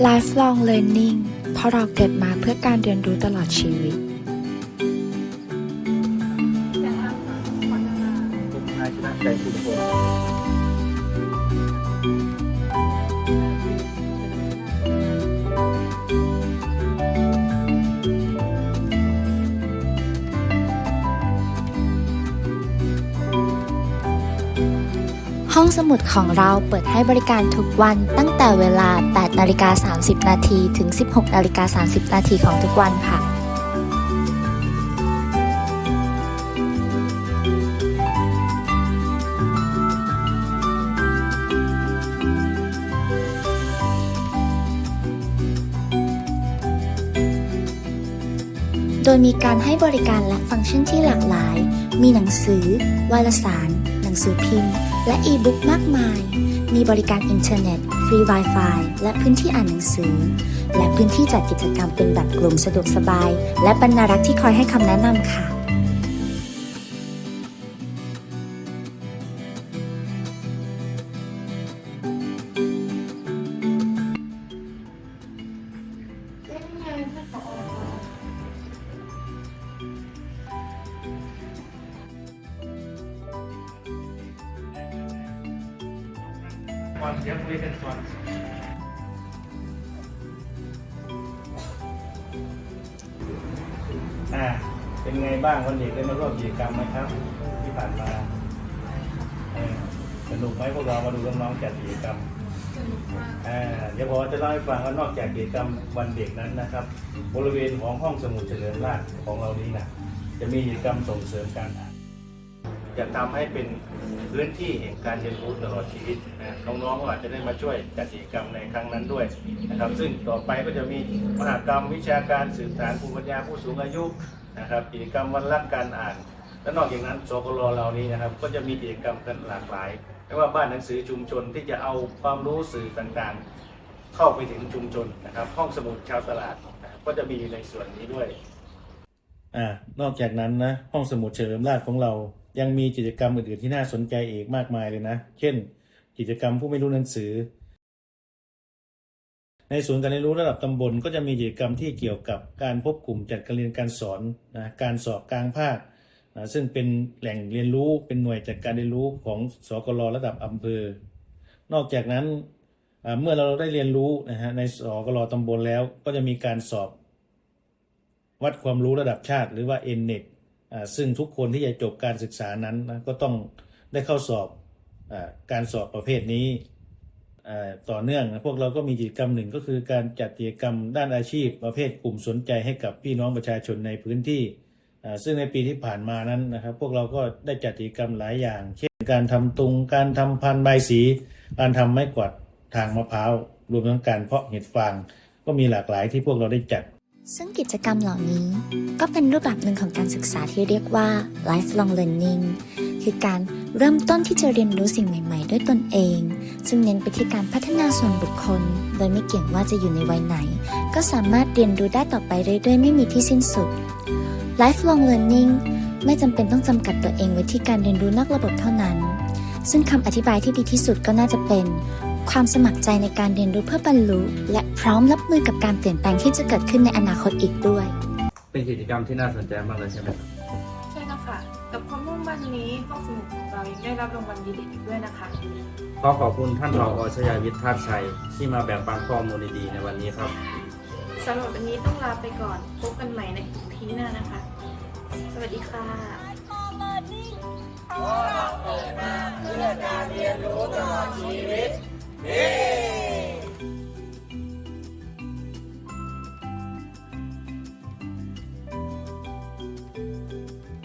Lifelong Learning เพราะเราเกิดมาเพื่อการเรียนรู้ตลอดชีวิต นายชนะใจคุณพงศ์ห้อง สมุดของเราเปิดให้บริการทุกวันตั้งแต่เวลา 8 นาฬิกา 30 นาทีถึง 16 นาฬิกา 30 นาทีของทุกวันค่ะ โดยมีการให้บริการและฟังก์ชันที่หลากหลาย มีหนังสือ วารสาร งสือพิมพ์ และอีบุ๊กมากมาย มีบริการอินเทอร์เน็ต ฟรี Wi-Fi และพื้นที่อ่านหนังสือ และพื้นที่จัดกิจกรรมเป็นแบบกลุ่มสะดวกสบาย และบรรณารักษ์ที่คอยให้คำแนะนำค่ะ ก่อนเสียงคุยกันก่อนอ่าเป็นไงบ้างวันเด็กได้มาร่วมกิจกรรมไหมครับ ที่ผ่านมาเออสนุกไหมพวกเรามาดูน้องๆจัดกิจกรรมอ่าเดี๋ยวผมจะเล่าให้ฟังว่านอกจากกิจกรรมวันเด็กนั้นนะครับ บริเวณของห้องสมุดเฉลิมราชของเรานี้นะจะมีกิจกรรมส่งเสริมการอ่าน จะทำให้เป็นพื้นที่แห่งการเรียนรู้ตลอดชีวิตนะน้องๆก็อาจจะได้มาช่วยจัดกิจกรรมในครั้งนั้นด้วยนะครับ ซึ่งต่อไปก็จะมีมหกรรมวิชาการสื่อสารภูมิปัญญาผู้สูงอายุนะครับกิจกรรมวันรักการอ่าน และนอกจากนั้นสกลเรานี้นะครับ ก็จะมีกิจกรรมกันหลากหลายไม่ว่าบ้านหนังสือชุมชนที่จะเอาความรู้สื่อต่างๆ เข้าไปถึงชุมชนนะครับ ห้องสมุดชาวตลาดก็จะมีในส่วนนี้ด้วยอ่านอกจากนั้นนะห้องสมุดเฉลิมราชของเรา ยังมีกิจกรรมอื่นๆที่น่าสนใจอีกมากมายเลยนะ เช่น กิจกรรมผู้ไม่รู้หนังสือ ในศูนย์การเรียนรู้ระดับตำบลก็จะมีกิจกรรมที่เกี่ยวกับการพบกลุ่มจัดการเรียนการสอนนะการสอบกลางภาคนะซึ่งเป็นแหล่งเรียนรู้เป็นหน่วยจัดการเรียนรู้ของสกลระดับอำเภอ นอกจากนั้นเมื่อเราได้เรียนรู้นะฮะในสกลตำบลแล้วก็จะมีการสอบ วัดความรู้ระดับชาติ หรือว่า NNET ซึ่งทุกคนที่จะจบการศึกษานั้นก็ต้องได้เข้าสอบอการสอบประเภทนี้ต่อเนื่องพวกเราก็มีกิจกรรมหนึ่งก็คือการจัดกิจกรรมด้านอาชีพประเภทกลุ่มสนใจให้กับพี่น้องประชาชนในพื้นที่ซึ่งในปีที่ผ่านมานั้นนะครับ พวกเราก็ได้จัดกิจกรรมหลายอย่าง เช่น การทำตุง การทำพันใบสี การทำไม้กวาดทางมะพร้าว รวมทั้งการเพาะเห็ดฟาง ก็มีหลากหลายที่พวกเราได้จัด ซึ่งกิจกรรมเหล่านี้ก็เป็นรูปแบบหนึ่งของการศึกษาที่เรียกว่า lifelong learning คือการเริ่มต้นที่จะเรียนรู้สิ่งใหม่ ๆ ด้วยตนเอง ซึ่งเน้นไปที่การพัฒนาส่วนบุคคล โดยไม่เกี่ยงว่าจะอยู่ในวัยไหน ก็สามารถเรียนรู้ได้ต่อไปเรื่อย ๆ ไม่มีที่สิ้นสุด lifelong learning ไม่จำเป็นต้องจำกัดตัวเองไว้ที่การเรียนรู้นอกระบบเท่านั้น ซึ่งคำอธิบายที่ดีที่สุดก็น่าจะเป็น ความสมัครใจในการเรียนรู้เพื่อบรรลุ และพร้อมรับมือกับการเปลี่ยนแปลงที่จะเกิดขึ้นในอนาคตอีกด้วย เป็นกิจกรรมที่น่าสนใจมากเลยใช่ไหมครับใช่แล้วค่ะกับความมุ่งมั่นนี้ห้องสมุดของเรายังได้รับรางวัลดีเด่นอีกด้วยนะคะขอขอบคุณท่านรองอชยาวิทย์ธาตุชัย ที่มาแบ่งปันข้อมูลดีๆในวันนี้ครับสำหรับวันนี้ต้องลาไปก่อนพบกันใหม่ในอีพีหน้านะคะ สวัสดีค่ะเพื่อการเรียนรู้ตลอดชีวิตเย้